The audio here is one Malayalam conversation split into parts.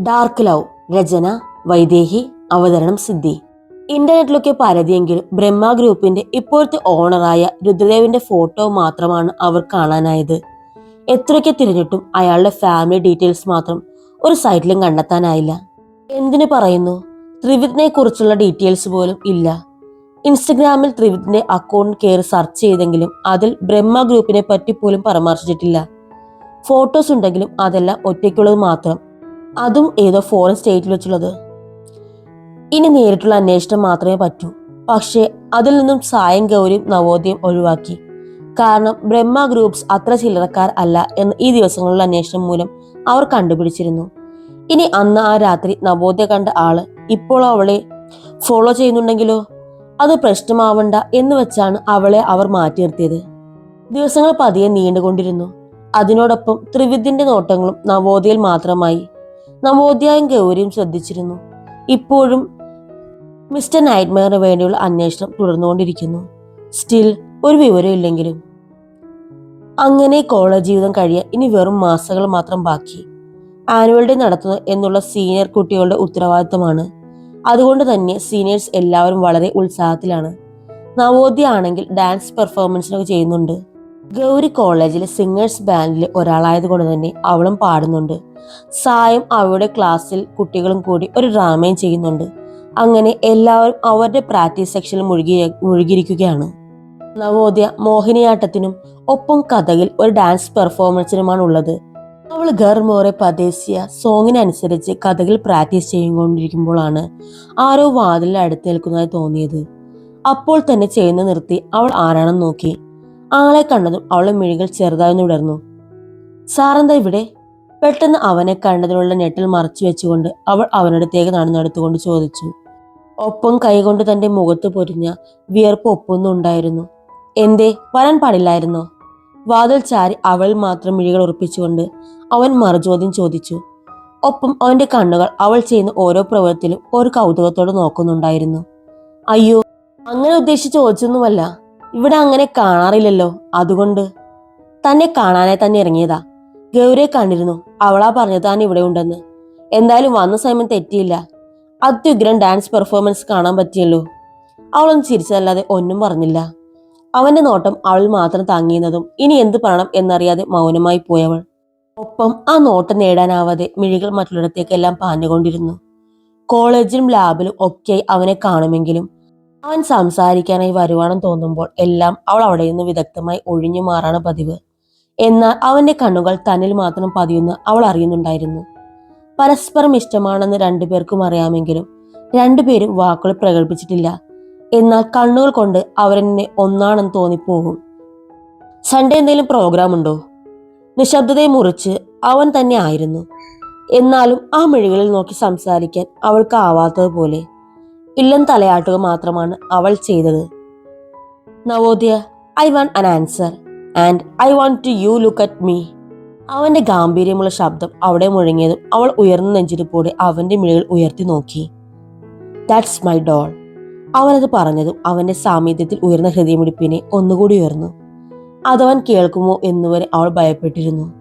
ഡാർക്ക് ലവ് രചന വൈദേഹി അവതരണം സിദ്ധി. ഇന്റർനെറ്റിലൊക്കെ പരതിയെങ്കിൽ ബ്രഹ്മ ഗ്രൂപ്പിന്റെ ഇപ്പോഴത്തെ ഓണറായ രുദ്രദേവിന്റെ ഫോട്ടോ മാത്രമാണ് അവർ കാണാനായത്. എത്രയൊക്കെ തിരഞ്ഞിട്ടും അയാളുടെ ഫാമിലി ഡീറ്റെയിൽസ് മാത്രം ഒരു സൈറ്റിലും കണ്ടെത്താനായില്ല. എന്തിനു പറയുന്നു? ത്രിവിദിനെ കുറിച്ചുള്ള ഡീറ്റെയിൽസ് പോലും ഇല്ല. ഇൻസ്റ്റഗ്രാമിൽ ത്രിവിദിന്റെ അക്കൗണ്ട് കയറി സെർച്ച് ചെയ്തെങ്കിലും അതിൽ ബ്രഹ്മ ഗ്രൂപ്പിനെ പറ്റി പോലും പരാമർശിച്ചിട്ടില്ല. ഫോട്ടോസ് ഉണ്ടെങ്കിലും അതെല്ലാം ഒറ്റയ്ക്കുള്ളത് മാത്രം. അതും ഏതോ ഫോറിൻ സ്റ്റേറ്റിൽ വെച്ചുള്ളത്. ഇനി നേരിട്ടുള്ള അന്വേഷണം മാത്രമേ പറ്റൂ. പക്ഷേ അതിൽ നിന്നും സായം ഗൗരിയും നവോദയം ഒഴിവാക്കി. കാരണം ബ്രഹ്മ ഗ്രൂപ്പ്സ് അത്ര ചില്ലറക്കാർ അല്ല എന്ന് ഈ ദിവസങ്ങളിലുള്ള അന്വേഷണം മൂലം അവർ കണ്ടുപിടിച്ചിരുന്നു. ഇനി അന്ന് ആ രാത്രി നവോദയ കണ്ട ആൾ ഇപ്പോൾ അവളെ ഫോളോ ചെയ്യുന്നുണ്ടെങ്കിലോ? അത് പ്രശ്നമാവണ്ട എന്ന് വെച്ചാണ് അവളെ അവർ മാറ്റി നിർത്തിയത്. ദിവസങ്ങൾ പതിയെ നീണ്ടുകൊണ്ടിരുന്നു. അതിനോടൊപ്പം ത്രിവിധിന്റെ നോട്ടങ്ങളും നവോദയയിൽ മാത്രമായി. നവോദയായും ഗൗരിയും ശ്രദ്ധിച്ചിരുന്നു. ഇപ്പോഴും മിസ്റ്റർ നൈറ്റ്മെയറിന് വേണ്ടിയുള്ള അന്വേഷണം തുടർന്നുകൊണ്ടിരിക്കുന്നു. സ്റ്റിൽ ഒരു വിവരം ഇല്ലെങ്കിലും. അങ്ങനെ കോളേജ് ജീവിതം കഴിയാൻ ഇനി വെറും മാസങ്ങൾ മാത്രം ബാക്കി. ആനുവൽ ഡേ നടത്തുന്നത് എന്നുള്ള സീനിയർ കുട്ടികളുടെ ഉത്തരവാദിത്തമാണ്. അതുകൊണ്ട് തന്നെ സീനിയേഴ്സ് എല്ലാവരും വളരെ ഉത്സാഹത്തിലാണ്. നവോദയ ആണെങ്കിൽ ഡാൻസ് പെർഫോമൻസിനൊക്കെ ചെയ്യുന്നുണ്ട്. ഗൗരി കോളേജിലെ സിംഗേഴ്സ് ബാൻഡിൽ ഒരാളായതുകൊണ്ട് തന്നെ അവളും പാടുന്നുണ്ട്. സായം അവളുടെ ക്ലാസ്സിൽ കുട്ടികളും കൂടി ഒരു ഡ്രാമയും ചെയ്യുന്നുണ്ട്. അങ്ങനെ എല്ലാവരും അവരുടെ പ്രാക്ടീസ് സെക്ഷനിൽ മുഴുകി മുഴുകിയിരിക്കുകയാണ്. നവോദയ മോഹിനിയാട്ടത്തിനും ഒപ്പം കഥയിൽ ഒരു ഡാൻസ് പെർഫോമൻസിനുമാണ് ഉള്ളത്. അവൾ ഗർ മോറെ പദേശിയ സോങ്ങിനനുസരിച്ച് കഥകിൽ പ്രാക്ടീസ് ചെയ്തുകൊണ്ടിരിക്കുമ്പോഴാണ് ആരോ വാതിലിൽ അടുത്ത് നിൽക്കുന്നതായി തോന്നിയത്. അപ്പോൾ തന്നെ ചെയ്യുന്ന നിർത്തി അവൾ ആരാണെന്ന് നോക്കി. ആളെ കണ്ടതും അവളുടെ മിഴികൾ ചെറുതായി ഉടർന്നു സാറെന്താ ഇവിടെ? പെട്ടെന്ന് അവനെ കണ്ടതിനുള്ള ഞെട്ടൽ മറച്ചു വെച്ചുകൊണ്ട് അവൾ അവനടുത്തേക്ക് നടന്നെടുത്തുകൊണ്ട് ചോദിച്ചു. ഒപ്പം കൈകൊണ്ട് തന്റെ മുഖത്ത് പൊരിഞ്ഞ വിയർപ്പ് ഒപ്പൊന്നുണ്ടായിരുന്നു എന്തേ? വരാൻ പാടില്ലായിരുന്നോ? വാതിൽ ചാരി അവൾ മാത്രം മിഴികൾ ഉറപ്പിച്ചുകൊണ്ട് അവൻ മറുചോദ്യം ചോദിച്ചു. ഒപ്പം അവന്റെ കണ്ണുകൾ അവൾ ചെയ്യുന്ന ഓരോ പ്രവൃത്തിയിലും ഒരു കൗതുകത്തോടെ നോക്കുന്നുണ്ടായിരുന്നു. അയ്യോ അങ്ങനെ ഉദ്ദേശിച്ച് ചോദിച്ചൊന്നുമല്ല. ഇവിടെ അങ്ങനെ കാണാറില്ലല്ലോ. അതുകൊണ്ട് തന്നെ കാണാനായി തന്നെ ഇറങ്ങിയതാ. ഗൗരിയെ കണ്ടിരുന്നു. അവളാ പറഞ്ഞത് താൻ ഇവിടെ ഉണ്ടെന്ന്. എന്തായാലും വന്ന സമയം തെറ്റിയില്ല. അത്യുഗ്രൻ ഡാൻസ് പെർഫോമൻസ് കാണാൻ പറ്റിയല്ലോ. അവളൊന്നും ചിരിച്ചതല്ലാതെ ഒന്നും പറഞ്ഞില്ല. അവന്റെ നോട്ടം അവൾ മാത്രം താങ്ങിയുന്നതും ഇനി എന്ത് പറയണം എന്നറിയാതെ മൗനമായി പോയവൾ. ഒപ്പം ആ നോട്ടം നേടാനാവാതെ മിഴികൾ മറ്റുള്ളിടത്തേക്കെല്ലാം പാഞ്ഞുകൊണ്ടിരുന്നു. കോളേജിലും ലാബിലും ഒക്കെ അവനെ കാണുമെങ്കിലും അവൻ സംസാരിക്കാനായി വരുവാണെന്ന് തോന്നുമ്പോൾ എല്ലാം അവൾ അവിടെ നിന്ന് വിദഗ്ധമായി ഒഴിഞ്ഞു മാറാണ് പതിവ്. എന്നാൽ അവന്റെ കണ്ണുകൾ തന്നിൽ മാത്രം പതിയുന്ന അവൾ അറിയുന്നുണ്ടായിരുന്നു. പരസ്പരം ഇഷ്ടമാണെന്ന് രണ്ടുപേർക്കും അറിയാമെങ്കിലും രണ്ടുപേരും വാക്കുകൾ പ്രകടിപ്പിച്ചിട്ടില്ല എന്നാൽ കണ്ണുകൾ കൊണ്ട് അവരെന്നെ ഒന്നാണെന്ന് തോന്നിപ്പോകും. സൺഡേ എന്തെങ്കിലും പ്രോഗ്രാം ഉണ്ടോ? നിശബ്ദതയെ മുറിച്ച് അവൻ തന്നെ ആയിരുന്നു. എന്നാലും ആ മിഴികളിൽ നോക്കി സംസാരിക്കാൻ അവൾക്ക് ആവാത്തതുപോലെ. ഇല്ലം തലയാട്ടുക മാത്രമാണ് അവൾ ചെയ്തത്. Navodaya I want an answer and I want to you look at me അവന്റെ ഗാംഭീര്യമുള്ള ശബ്ദം അവിടെ മുഴങ്ങിയതും അവൾ ഉയർന്ന നെഞ്ചിരിപ്പോടെ അവന്റെ മിഴികൾ ഉയർത്തി നോക്കി. ദാറ്റ്സ് മൈ ഡോൾ അവനത് പറഞ്ഞതും അവന്റെ സാമീപ്യത്തിൽ ഉയർന്ന ഹൃദയമിടിപ്പിനെ ഒന്നുകൂടി ഉയർന്നു. അതവൻ കേൾക്കുമോ എന്നുവരെ അവൾ ഭയപ്പെട്ടിരുന്നു.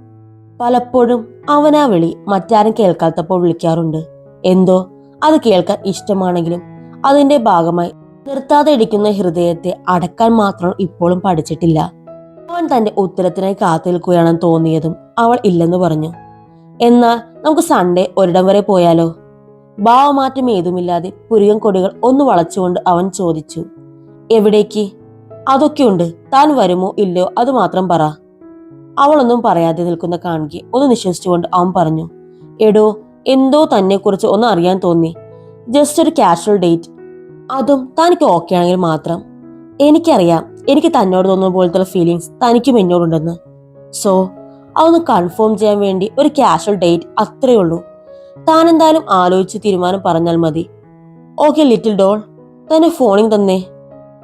പലപ്പോഴും അവനാ വിളി മറ്റാരും കേൾക്കാത്തപ്പോൾ വിളിക്കാറുണ്ട്. എന്തോ? അത് കേൾക്കാൻ ഇഷ്ടമാണെങ്കിലും അതിന്റെ ഭാഗമായി നിർത്താതെ ഇടിക്കുന്ന ഹൃദയത്തെ അടക്കാൻ മാത്രം ഇപ്പോഴും പഠിച്ചിട്ടില്ല. അവൻ തന്റെ ഉത്തരത്തിനായി കാത്തിൽക്കുകയാണെന്ന് തോന്നിയതും അവൾ ഇല്ലെന്ന് പറഞ്ഞു. എന്നാൽ നമുക്ക് സൺഡേ ഒരിടം വരെ പോയാലോ? ഭാവമാറ്റം ഏതുമില്ലാതെ പുരുകൻ കൊടികൾ ഒന്ന് വളച്ചുകൊണ്ട് അവൻ ചോദിച്ചു. എവിടേക്ക്? അതൊക്കെയുണ്ട്. താൻ വരുമോ ഇല്ലയോ അത് മാത്രം പറ. അവളൊന്നും പറയാതെ നിൽക്കുന്ന കാണുകെ ഒന്ന് നിശ്വസിച്ചുകൊണ്ട് അവൻ പറഞ്ഞു. എടോ എന്തോ തന്നെക്കുറിച്ച് ഒന്ന് അറിയാൻ തോന്നി. ജസ്റ്റ് ഒരു കാഷ്വൽ ഡേറ്റ് അതും തനിക്ക് ഓക്കെ ആണെങ്കിൽ മാത്രം. എനിക്കറിയാം എനിക്ക് തന്നോട് തോന്നുന്ന പോലത്തെ ഫീലിങ്സ് തനിക്കും എന്നോടുണ്ടെന്ന്. സോ അതൊന്ന് കൺഫേം ചെയ്യാൻ വേണ്ടി ഒരു കാഷ്വൽ ഡേറ്റ് അത്രയേ ഉള്ളൂ. താൻ എന്തായാലും ആലോചിച്ച് തീരുമാനം പറഞ്ഞാൽ മതി. ഓക്കെ ലിറ്റിൽ ഡോൾ തന്നെ ഫോണിങ് തന്നേ.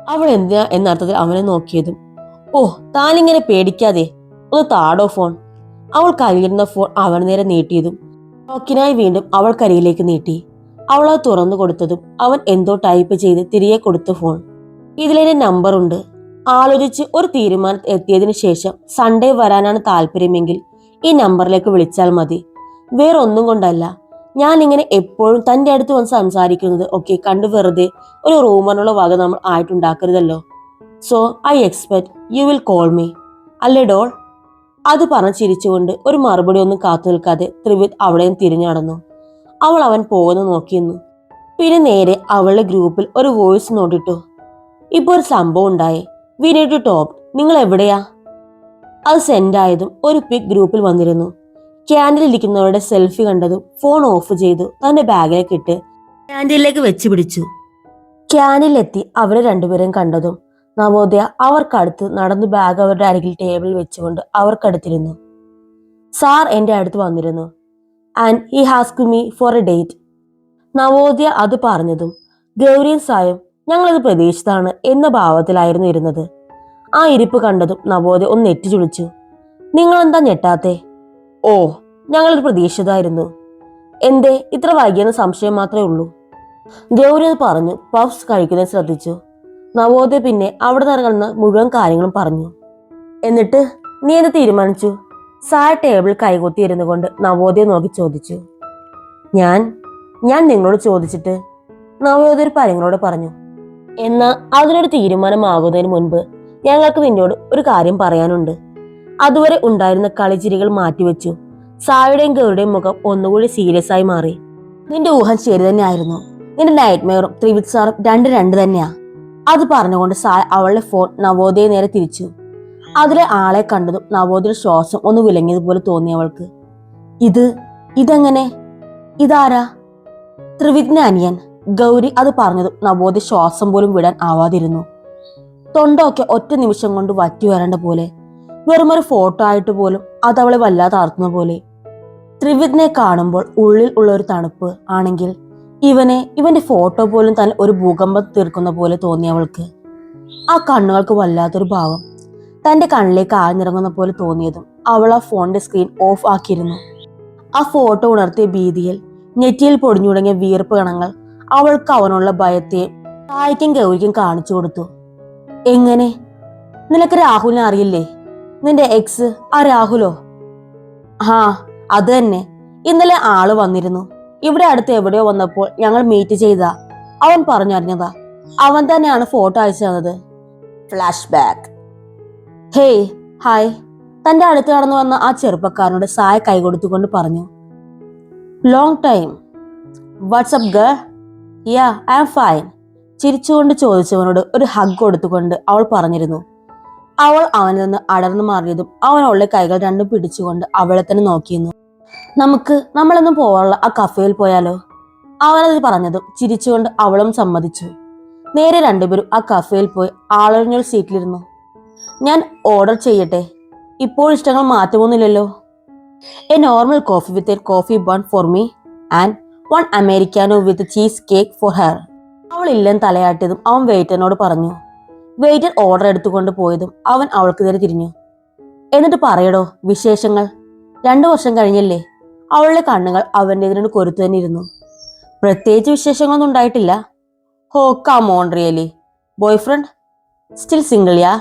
അവൾ എന്തിനാ എന്ന അർത്ഥത്തിൽ അവനെ നോക്കിയതും. ഓ താനിങ്ങനെ പേടിക്കാതെ. ഒന്ന് താടോ ഫോൺ അവൾ കയ്യിലിരുന്ന ഫോൺ അവൻ നേരെ നീട്ടിയതും. നോക്കിനായി വീണ്ടും അവൾ കരിയിലേക്ക് നീട്ടി. അവൾ അത് തുറന്നു കൊടുത്തതും അവൻ എന്തോ ടൈപ്പ് ചെയ്ത് തിരികെ കൊടുത്തു ഫോൺ ഇതിലെന്റെ നമ്പർ ഉണ്ട്. ആലോചിച്ച് ഒരു തീരുമാനത്തിൽ എത്തിയതിനു ശേഷം സൺഡേ വരാനാണ് താല്പര്യമെങ്കിൽ ഈ നമ്പറിലേക്ക് വിളിച്ചാൽ മതി. വേറൊന്നും കൊണ്ടല്ല. ഞാൻ ഇങ്ങനെ എപ്പോഴും തന്റെ അടുത്ത് വന്ന് സംസാരിക്കുന്നത് ഒക്കെ കണ്ടു വെറുതെ ഒരു റൂമറിനുള്ള വക നമ്മൾ ആയിട്ടുണ്ടാക്കരുതല്ലോ. So I expect you will call me അല്ലേ ഡോൾ? അത് പറഞ്ഞ് ചിരിച്ചുകൊണ്ട് ഒരു മറുപടി ഒന്നും കാത്തു നിൽക്കാതെ ത്രിവിത് അവിടെയും തിരിഞ്ഞു നടന്നു. അവൾ അവൻ പോകുന്ന നോക്കിയിരുന്നു പിന്നെ നേരെ അവളുടെ ഗ്രൂപ്പിൽ ഒരു വോയിസ് നോട്ടിട്ടു ഇപ്പൊ ഒരു സംഭവം ഉണ്ടായി. വി നീഡ് ടു ടോപ്പ് നിങ്ങൾ എവിടെയാ? അത് സെൻഡ് ആയതും ഒരു പിക് ഗ്രൂപ്പിൽ വന്നിരുന്നു. ക്യാൻഡിൽ ഇരിക്കുന്നവരുടെ സെൽഫി കണ്ടതും ഫോൺ ഓഫ് ചെയ്തു. തന്റെ ബാഗിലേക്ക് ഇട്ട് ക്യാൻഡിലേക്ക് വെച്ച് പിടിച്ചു. ക്യാനിലെത്തി അവരെ രണ്ടുപേരും കണ്ടതും. നവോദയ അവർക്കടുത്ത് നടന്നു ബാഗ് അവരുടെ അരികിൽ ടേബിളിൽ വെച്ചുകൊണ്ട് അവർക്കടുത്തിരുന്നു. സാർ എന്റെ അടുത്ത് വന്നിരുന്നു. And he asked me for a date Navodaya അത് പറഞ്ഞതും ഗൗരിയും സായും ഞങ്ങളത് പ്രതീക്ഷിച്ചതാണ് എന്ന ഭാവത്തിലായിരുന്നു ഇരുന്നത്. ആ ഇരിപ്പ് കണ്ടതും നവോദയ ഒന്ന് നെറ്റി ചുളിച്ചു നിങ്ങളെന്താ ഞെട്ടാത്തെ? ഓ ഞങ്ങളത് പ്രതീക്ഷിച്ചതായിരുന്നു. എന്തേ ഇത്ര വൈകിയെന്ന സംശയം മാത്രമേ ഉള്ളൂ. ഗൗരി അത് പറഞ്ഞു പഫ്സ് കഴിക്കുന്നത് ശ്രദ്ധിച്ചു. നവോദയ പിന്നെ അവിടെ നിറങ്ങുന്ന മുഴുവൻ കാര്യങ്ങളും പറഞ്ഞു. എന്നിട്ട് നീ എന്ത് തീരുമാനിച്ചു? സായ ടേബിൾ കൈകൊത്തി ഇരുന്നു കൊണ്ട് നവോദയ നോക്കി ചോദിച്ചു. ഞാൻ ഞാൻ നിങ്ങളോട് ചോദിച്ചിട്ട് നവോദയ ഒരു കാര്യങ്ങളോട് പറഞ്ഞു. എന്നാൽ അതിനൊരു തീരുമാനമാകുന്നതിന് മുൻപ് ഞങ്ങൾക്ക് നിന്നോട് ഒരു കാര്യം പറയാനുണ്ട്. അതുവരെ ഉണ്ടായിരുന്ന കളിച്ചിരികൾ മാറ്റിവെച്ചു. സായുടെയും ഗൗരുടെയും മുഖം ഒന്നുകൂടി സീരിയസ് ആയി മാറി. നിന്റെ ഊഹം ശരി തന്നെയായിരുന്നു. നിന്റെ നൈറ്റ് മെയറും ത്രിവിത് സാറും രണ്ട് രണ്ട് തന്നെയാ. അത് പറഞ്ഞുകൊണ്ട് സായ അവളുടെ ഫോൺ നവോദയ നേരെ തിരിച്ചു. അതിലെ ആളെ കണ്ടതും നവോദര ശ്വാസം ഒന്ന് വിലങ്ങിയതുപോലെ തോന്നി അവൾക്ക്. ഇത് ഇതെങ്ങനെ? ഇതാരാ? ത്രിവിഘ്ന അനിയൻ. ഗൗരി അത് പറഞ്ഞതും നവോദയ ശ്വാസം പോലും വിടാൻ ആവാതിരുന്നു. തൊണ്ടൊക്കെ ഒറ്റ നിമിഷം കൊണ്ട് വറ്റി വരേണ്ട പോലെ. വെറുമൊരു ഫോട്ടോ ആയിട്ട് പോലും അത് അവളെ വല്ലാതെ ആർത്തുന്ന പോലെ. ത്രിവിഘ്നെ കാണുമ്പോൾ ഉള്ളിൽ ഉള്ള ഒരു തണുപ്പ് ആണെങ്കിൽ ഇവനെ ഇവന്റെ ഫോട്ടോ പോലും തന്നെ ഒരു ഭൂകമ്പം തീർക്കുന്ന പോലെ തോന്നി അവൾക്ക്. ആ കണ്ണുകൾക്ക് വല്ലാത്തൊരു ഭാവം. തന്റെ കണ്ണിലേക്ക് ആഴ്ന്നിറങ്ങുന്ന പോലെ തോന്നിയതും അവൾ ആ ഫോണിന്റെ സ്ക്രീൻ ഓഫ് ആക്കിയിരുന്നു. ആ ഫോട്ടോ ഉണർത്തിയ ഭീതിയിൽ നെറ്റിയിൽ പൊടിഞ്ഞു തുടങ്ങിയ വീർപ്പ് കണങ്ങൾ അവൾക്ക് അവനുള്ള ഭയത്തെ സായിക്കും ഗൗരിക്കും കാണിച്ചു കൊടുത്തു. എങ്ങനെ? നിനക്ക് രാഹുലിനെ അറിയില്ലേ? നിന്റെ എക്സ് ആ രാഹുലോ? ആ അത് തന്നെ. ഇന്നലെ ആൾ വന്നിരുന്നു. ഇവിടെ അടുത്ത് എവിടെയോ വന്നപ്പോൾ ഞങ്ങൾ മീറ്റ് ചെയ്താ. അവൻ പറഞ്ഞറിഞ്ഞതാ. അവൻ തന്നെയാണ് ഫോട്ടോ അയച്ചു തന്നത്. Flash back hey hi. തന്റെ അടുത്ത് കടന്നു വന്ന ആ ചെറുപ്പക്കാരനോട് സായ കൈകൊടുത്തുകൊണ്ട് പറഞ്ഞു long time what's up girl yeah I am fine ചിരിച്ചുകൊണ്ട് ചോദിച്ചവനോട് ഒരു ഹഗ് കൊടുത്തുകൊണ്ട് അവൾ പറഞ്ഞിരുന്നു. അവൾ അവനിൽ നിന്ന് അടർന്നു മാറിയതും അവൻ അവളുടെ കൈകൾ രണ്ടും പിടിച്ചുകൊണ്ട് അവളെ തന്നെ നോക്കിയിരുന്നു. നമുക്ക് നമ്മളൊന്ന് പോവാനുള്ള ആ കഫേയിൽ പോയാലോ? അവനത് പറഞ്ഞതും ചിരിച്ചുകൊണ്ട് അവളും സമ്മതിച്ചു. നേരെ രണ്ടുപേരും ആ കഫേയിൽ പോയി ആളൊഴിഞ്ഞൊരു സീറ്റിലിരുന്നു ഞാൻ ഓർഡർ ചെയ്യട്ടെ. ഇപ്പോൾ ഇഷ്ടങ്ങൾ മാറ്റമൊന്നുമില്ലല്ലോ. A normal coffee with a coffee bun for me and one americano with cheesecake for her അവൾ ഇല്ലെന്ന് തലയാട്ടിയതും അവൻ വെയിറ്ററിനോട് പറഞ്ഞു. വെയിറ്റർ ഓർഡർ എടുത്തുകൊണ്ട് പോയതും അവൻ അവൾക്ക് നേരെ തിരിഞ്ഞു. എന്നിട്ട് പറയടോ വിശേഷങ്ങൾ? രണ്ടു വർഷം കഴിഞ്ഞല്ലേ? അവളുടെ കണ്ണുകൾ അവന്റെ ഇതിനോട് കൊരുത്തു തന്നെ ഇരുന്നു. പ്രത്യേകിച്ച് വിശേഷങ്ങളൊന്നും ഉണ്ടായിട്ടില്ല. ഹോ come on really boyfriend still single yeah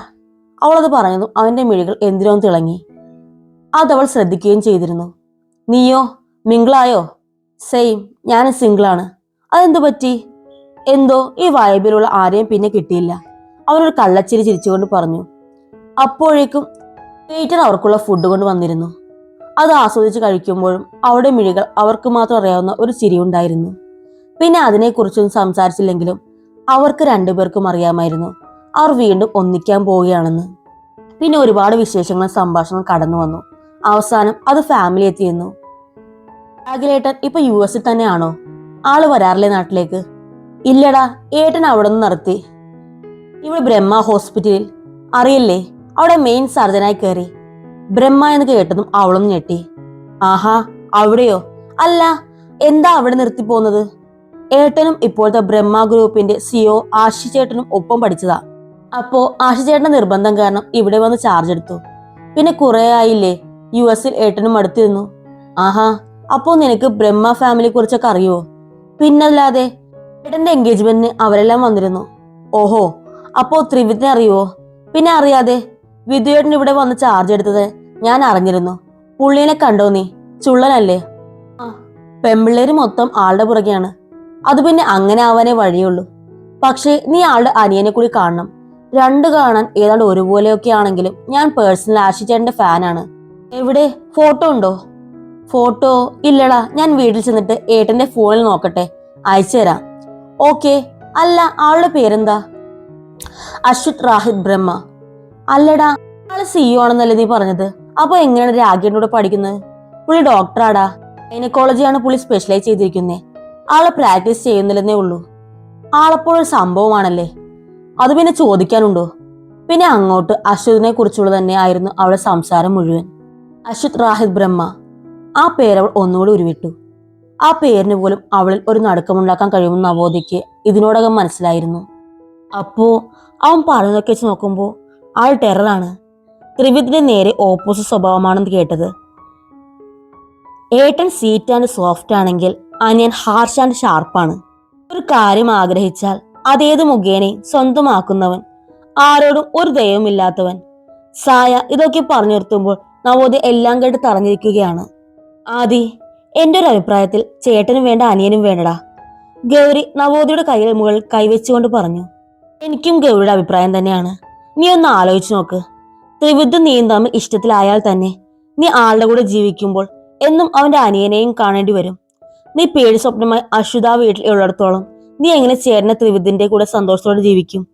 അവളത് പറഞ്ഞതും അവന്റെ മിഴികൾ എന്തിനോ തിളങ്ങി. അതവൾ ശ്രദ്ധിക്കുകയും ചെയ്തിരുന്നു. നീയോ മിങ്കിളായോ? സെയിം ഞാൻ സിംഗിളാണ്. അതെന്തു പറ്റി? എന്തോ ഈ വൈബിലുള്ള ആരെയും പിന്നെ കിട്ടിയില്ല. അവനൊരു കള്ളച്ചിരി ചിരിച്ചുകൊണ്ട് പറഞ്ഞു. അപ്പോഴേക്കും വെയിറ്റർ അവർക്കുള്ള ഫുഡ് കൊണ്ട് വന്നിരുന്നു. അത് ആസ്വദിച്ച് കഴിക്കുമ്പോഴും അവരുടെ മിഴികൾ അവർക്ക് മാത്രം അറിയാവുന്ന ഒരു ചിരി ഉണ്ടായിരുന്നു. പിന്നെ അതിനെക്കുറിച്ചൊന്നും സംസാരിച്ചില്ലെങ്കിലും അവർക്ക് രണ്ടുപേർക്കും അറിയാമായിരുന്നു. അവർ വീണ്ടും ഒന്നിക്കാൻ പോവുകയാണെന്ന്. പിന്നെ ഒരുപാട് വിശേഷങ്ങളും സംഭാഷണം കടന്നു വന്നു. അവസാനം അത് ഫാമിലി എത്തിയിരുന്നു. ഏട്ടൻ ഇപ്പൊ യു എസിൽ തന്നെയാണോ? ആൾ വരാറില്ലേ നാട്ടിലേക്ക്? ഇല്ലടാ ഏട്ടൻ അവിടെ നിന്ന് നിർത്തി. ഇവിടെ ബ്രഹ്മ ഹോസ്പിറ്റലിൽ അറിയില്ലേ അവിടെ മെയിൻ സർജനായി കയറി ബ്രഹ്മ എന്ന് കേട്ടതും അവളും ഞെട്ടി. ആഹാ അവിടെയോ? അല്ല എന്താ അവിടെ നിർത്തി പോകുന്നത് ഏട്ടനും ഇപ്പോഴത്തെ ബ്രഹ്മ ഗ്രൂപ്പിന്റെ സിഒ ആശിചേട്ടനും ഒപ്പം പഠിച്ചതാ. അപ്പോ ആശി ചേട്ടന്റെ നിർബന്ധം കാരണം ഇവിടെ വന്ന് ചാർജ് എടുത്തു. പിന്നെ കുറെ ആയില്ലേ യു എസിൽ ഏട്ടനും അടുത്തിരുന്നു ആഹാ അപ്പോ നിനക്ക് ബ്രഹ്മ ഫാമിലിയെ കുറിച്ചൊക്കെ അറിയുവോ? പിന്നല്ലാതെ ഏട്ടന്റെ എൻഗേജ്മെന്റിന് അവരെല്ലാം വന്നിരുന്നു. ഓഹോ അപ്പോ ത്രിവിധിനെ അറിയുവോ? പിന്നെ അറിയാതെ വിധുയേട്ടൻ ഇവിടെ വന്ന് ചാർജ് എടുത്തത് ഞാൻ അറിഞ്ഞിരുന്നു. പുള്ളീനെ കണ്ടോ നീ? ചുള്ളനല്ലേ? ആ പെമ്പിള്ളേര് മൊത്തം ആളുടെ പുറകെയാണ്. അത് പിന്നെ അങ്ങനെ ആവാനേ വഴിയുള്ളൂ. പക്ഷേ നീ ആളുടെ അനിയനെ കൂടി കാണണം. രണ്ട് കാണാൻ ഏതാണ്ട് ഒരുപോലെയൊക്കെ ആണെങ്കിലും ഞാൻ പേഴ്സണൽ ആഷിച്ചേട്ടന്റെ ഫാനാണ് എവിടെ? ഫോട്ടോ ഉണ്ടോ? ഫോട്ടോ ഇല്ലടാ ഞാൻ വീട്ടിൽ ചെന്നിട്ട് ഏട്ടന്റെ ഫോണിൽ നോക്കട്ടെ. അയച്ചു തരാം. ഓക്കെ അല്ല ആളുടെ പേരെന്താ? അശ്വത് റാഹിദ് ബ്രഹ്മ. അല്ലടാ ആൾ സിഇഒ ആണെന്നല്ലേ നീ പറഞ്ഞത്? അപ്പൊ എങ്ങനെയാണ് രാഗേന്റെ കൂടെ പഠിക്കുന്നത്? പുള്ളി ഡോക്ടറാടാ ഗൈനക്കോളജിയാണ് പുള്ളി സ്പെഷ്യലൈസ് ചെയ്തിരിക്കുന്നത് ആളെ പ്രാക്ടീസ് ചെയ്യുന്നില്ലെന്നേ ഉള്ളൂ. ആളെപ്പോഴൊരു സംഭവമാണല്ലേ? അത് പിന്നെ ചോദിക്കാനുണ്ടോ? പിന്നെ അങ്ങോട്ട് അശ്വതിനെ കുറിച്ചുള്ള തന്നെ ആയിരുന്നു അവളുടെ സംസാരം മുഴുവൻ. അശ്വത് റാഹിദ് ബ്രഹ്മ. ആ പേരവൾ ഒന്നുകൂടി ഉരുവിട്ടു. ആ പേരിന് പോലും അവളിൽ ഒരു നടുക്കമുണ്ടാക്കാൻ കഴിയുമെന്ന് നവോദിക്ക് ഇതിനോടകം മനസ്സിലായിരുന്നു. അപ്പോ അവൻ പറയുന്നതൊക്കെ വെച്ച് നോക്കുമ്പോൾ ആൾ ടെററാണ്. ത്രിവിധിന്റെ നേരെ ഓപ്പോസിറ്റ് സ്വഭാവമാണെന്ന് കേട്ടത്. ഏട്ടൻ സീറ്റ് ആൻഡ് സോഫ്റ്റ് ആണെങ്കിൽ അനിയൻ ഹാർഷ് ആൻഡ് ഷാർപ്പാണ് ഒരു കാര്യം ആഗ്രഹിച്ചാൽ അതേത് മുഖേനെ സ്വന്തമാക്കുന്നവൻ? ആരോടും ഒരു ദയവുമില്ലാത്തവൻ. സായ ഇതൊക്കെ പറഞ്ഞു നിർത്തുമ്പോൾ നവോദയ എല്ലാം കേട്ട് തറഞ്ഞിരിക്കുകയാണ്. ആദി എന്റെ ഒരു അഭിപ്രായത്തിൽ ചേട്ടനും വേണ്ട അനിയനും വേണ്ടടാ. ഗൗരി നവോദയുടെ കയ്യിൽ മുകളിൽ കൈവച്ചുകൊണ്ട് പറഞ്ഞു. എനിക്കും ഗൗരിയുടെ അഭിപ്രായം തന്നെയാണ്. നീ ഒന്ന് ആലോചിച്ചു നോക്ക്. ത്രിവിധ നീയും തമ്മിൽ ഇഷ്ടത്തിലായാൽ തന്നെ നീ ആളുടെ കൂടെ ജീവിക്കുമ്പോൾ എന്നും അവന്റെ അനിയനെയും കാണേണ്ടി വരും. നീ പേടി സ്വപ്നമായി അശ്വിത വീട്ടിൽ ഉള്ളിടത്തോളം. നീ എങ്ങനെ ചേട്ടനെ ത്രിവിധിന്റെ കൂടെ സന്തോഷത്തോടെ ജീവിക്കും?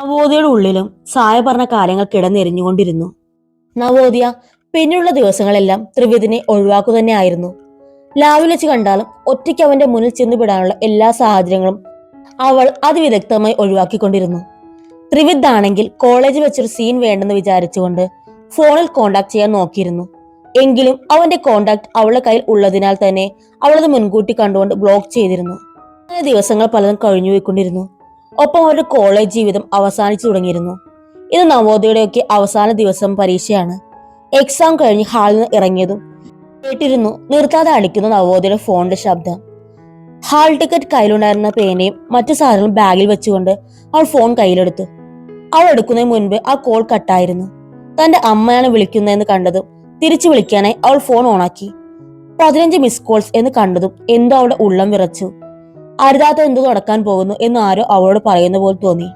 നവോദയുടെ ഉള്ളിലും സായ പറഞ്ഞ കാര്യങ്ങൾ കിടന്നെരിഞ്ഞുകൊണ്ടിരുന്നു. നവോദയ പിന്നെയുള്ള ദിവസങ്ങളെല്ലാം ത്രിവിധിനെ ഒഴിവാക്കു തന്നെ ആയിരുന്നു ലാവിൽ വെച്ച് കണ്ടാലും ഒറ്റയ്ക്ക് അവന്റെ മുന്നിൽ ചെന്നു വിടാനുള്ള എല്ലാ സാഹചര്യങ്ങളും അവൾ അതിവിദഗ്ധമായി ഒഴിവാക്കിക്കൊണ്ടിരുന്നു. ത്രിവിദ് ആണെങ്കിൽ കോളേജിൽ വെച്ചൊരു സീൻ വേണ്ടെന്ന് വിചാരിച്ചുകൊണ്ട് ഫോണിൽ കോണ്ടാക്ട് ചെയ്യാൻ നോക്കിയിരുന്നു. എങ്കിലും അവന്റെ കോണ്ടാക്ട് അവളുടെ കയ്യിൽ ഉള്ളതിനാൽ തന്നെ അവളത് മുൻകൂട്ടി കണ്ടുകൊണ്ട് ബ്ലോക്ക് ചെയ്തിരുന്നു. അങ്ങനെ ദിവസങ്ങൾ പലതും കഴിഞ്ഞു പോയിക്കൊണ്ടിരുന്നു ഒപ്പം അവരുടെ കോളേജ് ജീവിതം അവസാനിച്ചു തുടങ്ങിയിരുന്നു. ഇത് നവോദയയുടെയൊക്കെ അവസാന ദിവസം പരീക്ഷയാണ്. എക്സാം കഴിഞ്ഞ് ഹാളിൽ നിന്ന് ഇറങ്ങിയതും കേട്ടിരുന്നു നിർത്താതെ അടിക്കുന്ന നവോദയുടെ ഫോണിന്റെ ശബ്ദം. ഹാൾ ടിക്കറ്റ് കയ്യിലുണ്ടായിരുന്ന പേനയും മറ്റു സാധനങ്ങളും ബാഗിൽ വെച്ചുകൊണ്ട് അവൾ ഫോൺ കയ്യിലെടുത്തു. അവൾ എടുക്കുന്നതിന് മുൻപ് ആ കോൾ കട്ടായിരുന്നു തന്റെ അമ്മയാണ് വിളിക്കുന്നതെന്ന് കണ്ടതും തിരിച്ചു വിളിക്കാനായി അവൾ ഫോൺ ഓണാക്കി പതിനഞ്ച് മിസ് കോൾസ് എന്ന് കണ്ടതും എന്തോ അവളുടെ ഉള്ളം വിറച്ചു. അരുതാത്ത എന്തോ നടക്കാൻ പോകുന്നു എന്ന് ആരോ അവളോട് പറയുന്ന പോലെ തോന്നി.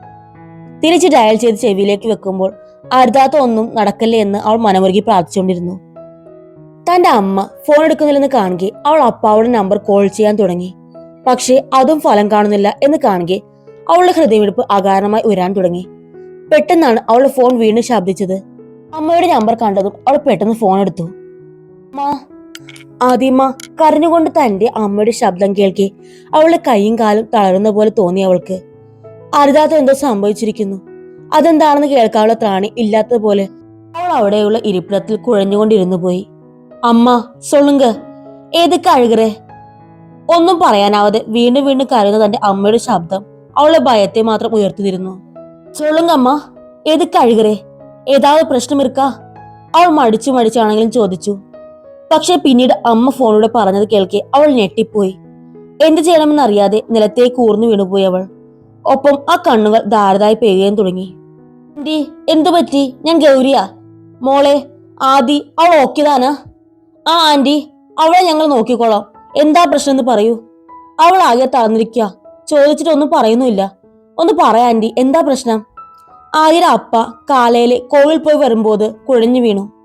തിരിച്ച് ഡയൽ ചെയ്ത് ചെവിയിലേക്ക് വെക്കുമ്പോൾ അരുതാത്ത ഒന്നും നടക്കല്ലേ എന്ന് അവൾ മനമുരുകി പ്രാർത്ഥിച്ചുകൊണ്ടിരുന്നു. തന്റെ അമ്മ ഫോൺ എടുക്കുന്നില്ലെന്ന് കാണുകയെ അവൾ അപ്പാവുടെ നമ്പർ കോൾ ചെയ്യാൻ തുടങ്ങി. പക്ഷേ അതും ഫലം കാണുന്നില്ല എന്ന് കാണുകയെ അവളുടെ ഹൃദയമിടിപ്പ് അകാരണമായി ഉയരാൻ തുടങ്ങി. പെട്ടെന്നാണ് അവളുടെ ഫോൺ വീണ്ടും ശബ്ദിച്ചത്. അമ്മയുടെ നമ്പർ കണ്ടതും അവൾ പെട്ടെന്ന് ഫോൺ എടുത്തു. അമ്മ ആദ്യമ്മ കരഞ്ഞുകൊണ്ട് തന്റെ അമ്മയുടെ ശബ്ദം കേൾക്കെ. അവളുടെ കൈയും കാലും തളരുന്ന പോലെ തോന്നി അവൾക്ക്. അരുതാത്ത എന്തോ സംഭവിച്ചിരിക്കുന്നു. അതെന്താണെന്ന് കേൾക്കാനുള്ള ത്രാണി ഇല്ലാത്തതുപോലെ അവൾ അവിടെയുള്ള ഇരിപ്പിടത്തിൽ കുഴഞ്ഞുകൊണ്ടിരുന്നു പോയി. അമ്മ സൊള്ളുങ്ക ഏതൊക്കെ അഴുകറേ ഒന്നും പറയാനാവാതെ വീണ്ടും വീണ്ടും കരയുന്ന തന്റെ അമ്മയുടെ ശബ്ദം അവളെ ഭയത്തെ മാത്രം ഉയർത്തിയിരുന്നു. സൊള്ളുങ്ക അമ്മ ഏതൊക്കെ അഴുകറേ ഏതാவது പ്രശ്നം ഇരിക്കാ അവൾ മടിച്ചു മടിച്ചാണെങ്കിലും ചോദിച്ചു. പക്ഷെ പിന്നീട് അമ്മ ഫോണിലൂടെ പറഞ്ഞത് കേൾക്കെ അവൾ ഞെട്ടിപ്പോയി. എന്ത് ചെയ്യണമെന്നറിയാതെ നിലത്തേക്ക് ഊർന്നു വീണുപോയി അവൾ. ഒപ്പം ആ കണ്ണുകൾ ധാരതായി പെയ്യാൻ തുടങ്ങി. ആന്റി എന്തു പറ്റി? ഞാൻ ഗൗരിയാ. മോളെ ആദി അവൾ ഓക്കിയതാനാ ആ ആന്റി അവളെ ഞങ്ങൾ നോക്കിക്കോളാം. എന്താ പ്രശ്നം എന്ന് പറയൂ. അവൾ ആകെ തളർന്നിരിക്കുക ചോദിച്ചിട്ട് ഒന്നും പറയുന്നുമില്ല. ഒന്ന് പറയാ ആന്റി എന്താ പ്രശ്നം? ആര്യയുടെ അപ്പ കാലയിലെ കോവിൽ പോയി വരുമ്പോൾ കുഴഞ്ഞു വീണു.